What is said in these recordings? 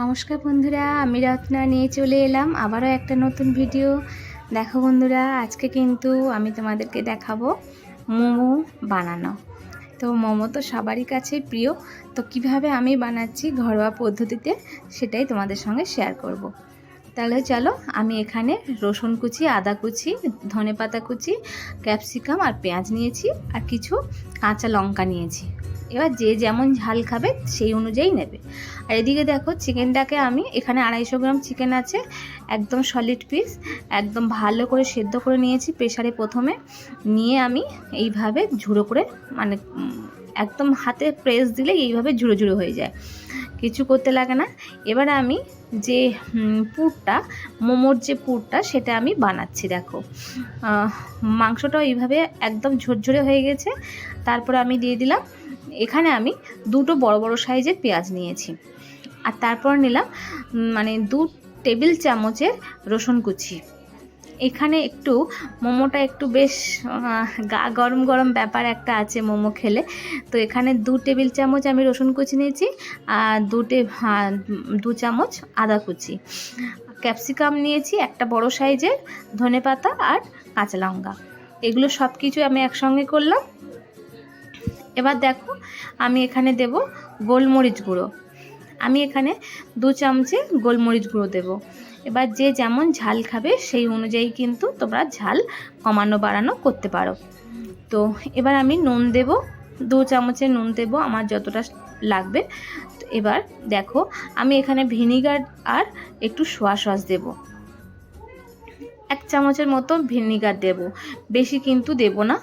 নমস্কার বন্ধুরা, আমি রত্না নিয়ে চলে এলাম আবারও একটা নতুন ভিডিও। দেখো বন্ধুরা, আজকে কিন্তু আমি তোমাদেরকে দেখাবো মোমো বানানো। তো মোমো তো সবারই কাছে প্রিয়। তো কীভাবে আমি বানাচ্ছি ঘরোয়া পদ্ধতিতে সেটাই তোমাদের সঙ্গে শেয়ার করব। তাহলে চলো, আমি এখানে রসুন কুচি, আদা কুচি ধনে পাতা কুচি ক্যাপসিকাম আর পেঁয়াজ নিয়েছি আর কিছু কাঁচা লঙ্কা নিয়েছি। এবার যে যেমন ঝাল খাবে সেই অনুযায়ী নেবে। আর এদিকে দেখো চিকেনটাকে আমি, এখানে আড়াইশো গ্রাম চিকেন আছে, একদম সলিড পিস একদম ভালো করে সেদ্ধ করে নিয়েছি প্রেশারে প্রথমে। নিয়ে আমি এইভাবে ঝুড়ো করে মানে একদম হাতে প্রেস দিলে এইভাবে ঝুড়ো ঝুড়ো হয়ে যায়। কিছু করতে লাগে না। এবার আমি যে পুরটা, মোমোর যে পুরটা সেটা আমি বানাচ্ছি, দেখো। মাংসটা এইভাবে একদম ঝরঝরে হয়ে গেছে। তারপরে আমি দিয়ে দিলাম এখানে আমি দুটো বড় বড় সাইজের পেঁয়াজ নিয়েছি। আর তারপর নিলাম মানে দু টেবিল চামচের রসুন কুচি। এখানে একটু মোমোটা একটু বেশ গা গরম গরম ব্যাপার একটা আছে মোমো খেলে। তো এখানে দু টেবিল চামচ আমি রসুন কুচি নিয়েছি আর দু টে হ্যাঁ, দু চামচ আদা কুচি। ক্যাপসিকাম নিয়েছি একটা বড় সাইজের ধনে পাতা আর কাঁচা লঙ্কা। এগুলো সব কিছু আমি একসঙ্গে করলাম। এবার দেখো আমি এখানে দেব গোলমরিচ গুঁড়ো। আমি এখানে দু চামচে গোলমরিচ গুঁড়ো দেব। এবার যে যেমন ঝাল খাবে সেই অনুযায়ী কিন্তু তোমরা ঝাল কমানো বাড়ানো করতে পারো। তো এবার আমি নুন দেব, দু চামচে নুন দেব আমার যতটা লাগবে। এবার দেখো আমি এখানে ভিনিগার আর একটু সোয়া সস দেব। এক চামচের মতো ভিনিগার দেব। বেশি কিন্তু দেব না।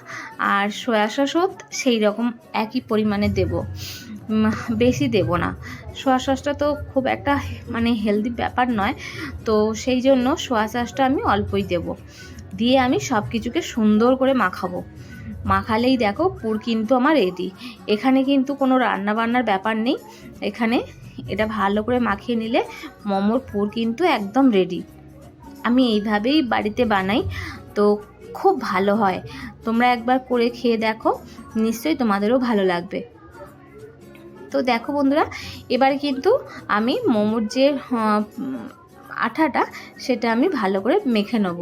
আর সয়া সসও সেই রকম একই পরিমাণে দেব। বেশি দেব না। সোয়া সসটা তো খুব একটা মানে হেলদি ব্যাপার নয়। তো সেই জন্য সোয়া সসটা আমি অল্পই দেব। দিয়ে আমি সব কিছুকে সুন্দর করে মাখাবো। মাখালেই দেখো পুর কিন্তু আমার রেডি এখানে কিন্তু কোনো রান্না বান্নার ব্যাপার নেই। এখানে এটা ভালো করে মাখিয়ে নিলে মোমোর পুর কিন্তু একদম রেডি আমি এইভাবেই বাড়িতে বানাই, তো খুব ভালো হয়। তোমরা একবার করে খেয়ে দেখো, নিশ্চয়ই তোমাদেরও ভালো লাগবে। তো দেখো বন্ধুরা, এবার কিন্তু আমি মোমোর যে আঠাটা, সেটা আমি ভালো করে মেখে নেব।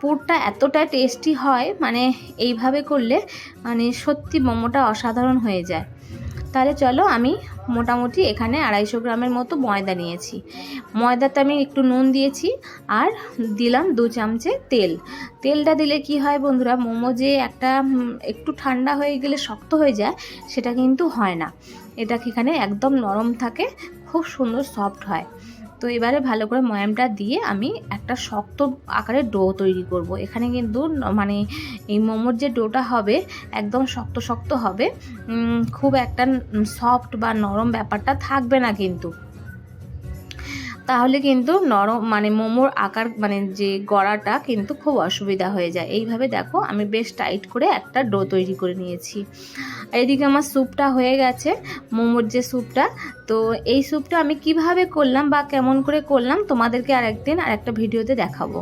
পুরটা এতটা টেস্টি হয় মানে এইভাবে করলে মানে সত্যি মোমোটা অসাধারণ হয়ে যায়। তাহলে চলো আমি মোটামুটি এখানে আড়াইশো গ্রামের মতো ময়দা নিয়েছি। ময়দাতে আমি একটু নুন দিয়েছি আর দিলাম দু চামচে তেল। তেলটা দিলে কি হয় বন্ধুরা, মোমো যে একটা একটু ঠান্ডা হয়ে গেলে শক্ত হয়ে যায়, সেটা কিন্তু হয় না। এটা এখানে একদম নরম থাকে, খুব সুন্দর সফট হয়। তো এবারে ভালো করে ময়ামটা দিয়ে আমি একটা শক্ত আকারে ডো তৈরি করব। এখানে কিন্তু মানে এই মোমোর যে ডোটা হবে একদম শক্ত শক্ত হবে। খুব একটা সফট বা নরম ব্যাপারটা থাকবে না কিন্তু। তাহলে কিন্তু নরম মানে মোমোর আকার মানে যে গড়াটা কিন্তু খুব অসুবিধা হয়ে যায়। এইভাবে দেখো, আমি বেশ টাইট করে একটা ডো তৈরি করে নিয়েছি। এদিকে আমার স্যুপটা হয়ে গেছে, মোমোর যে স্যুপটা। তো এই স্যুপটা আমি কীভাবে করলাম বা কেমন করে করলাম তোমাদেরকে আর একদিন আর একটা ভিডিওতে দেখাবো।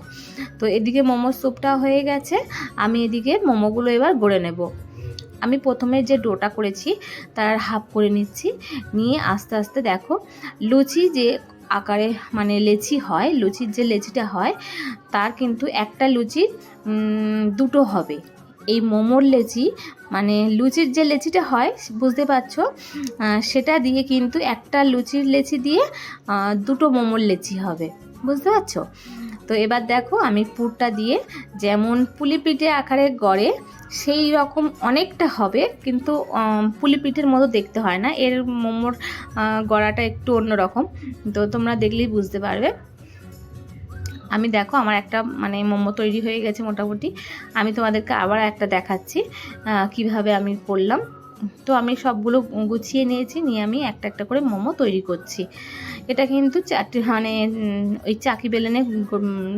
তো এদিকে মোমোর স্যুপটা হয়ে গেছে, আমি এদিকে মোমোগুলো এবার গড়ে নেব। আমি প্রথমে যে ডোটা করেছি, তার হাফ করে নিচ্ছি। নিয়ে আস্তে আস্তে দেখো, লুচি যে আকারে মানে লেচি হয়, লুচির যে লেচিটা হয়, তার কিন্তু একটা লুচির দুটো হবে। এই মোমোর লেচি মানে লুচির যে লেচিটা হয়, বুঝতে পারছ? সেটা দিয়ে কিন্তু একটা লুচির লেচি দিয়ে দুটো মোমোর লেচি হবে। বুঝতে পারছ? তো এবার দেখো আমি পুরটা দিয়ে যেমন পুলি পিঠে আকারে গড়ে সেই রকম অনেকটা হবে কিন্তু আহ, পুলি পিঠের মতো দেখতে হয় না। এর মোমোর গড়াটা একটু অন্যরকম। তো তোমরা দেখলেই বুঝতে পারবে। আমি দেখো আমার একটা মানে মোমো তৈরি হয়ে গেছে মোটামুটি। আমি তোমাদেরকে আবার একটা দেখাচ্ছি কীভাবে আমি করলাম। তো আমি সবগুলো গুছিয়ে নিয়েছি, নিয়ে আমি একটা একটা করে মোমো তৈরি করছি। এটা কিন্তু চারটে মানে ওই চাকি বেলেনে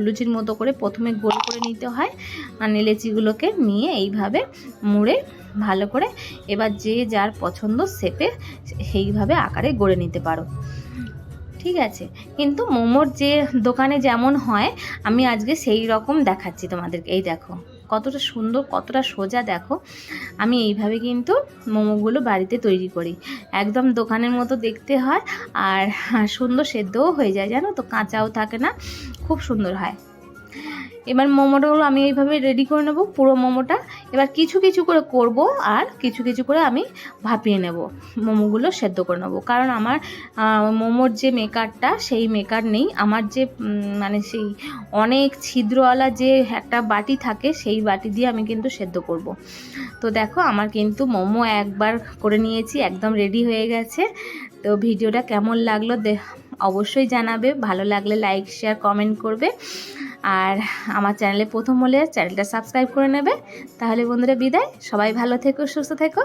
লুচির মতো করে প্রথমে গোল করে নিতে হয় মানে লেচিগুলোকে নিয়ে এইভাবে মুড়ে ভালো করে এবার যে যার পছন্দ সেপে সেইভাবে আকারে গড়ে নিতে পারো। ঠিক আছে? কিন্তু মোমোর যে দোকানে যেমন হয়, আমি আজকে সেই রকম দেখাচ্ছি তোমাদেরকে। এই দেখো। কতটা সুন্দর, কতটা সোজা দেখো। আমি এইভাবে কিন্তু মোমোগুলো বাড়িতে তৈরি করি। একদম দোকানের মতো দেখতে হয় আর সুন্দর সেদ্ধও হয়ে যায়, জানো তো? কাঁচাও থাকে না, খুব সুন্দর হয়। এবার মোমোটাগুলো আমি এইভাবে রেডি করে নেব, পুরো মোমোটা। এবার কিছু কিছু করে করব আর কিছু কিছু করে আমি ভাপিয়ে নেব, মোমোগুলো সেদ্ধ করে নেব। কারণ আমার মোমোর যে মেকারটা, সেই মেকার নেই। আমার যে মানে সেই অনেক ছিদ্রওয়ালা যে একটা বাটি থাকে, সেই বাটি দিয়ে আমি কিন্তু সেদ্ধ করব। তো দেখো, আমার কিন্তু মোমো একবার করে নিয়েছি, একদম রেডি হয়ে গেছে। তো ভিডিওটা কেমন লাগল অবশ্যই জানাবে। ভালো লাগলে লাইক শেয়ার কমেন্ট করবে। আর আমার চ্যানেলে প্রথম হলে চ্যানেলটা সাবস্ক্রাইব করে নেবে। তাহলে বন্ধুরা বিদায়। সবাই ভালো থেকো, সুস্থ থেকো।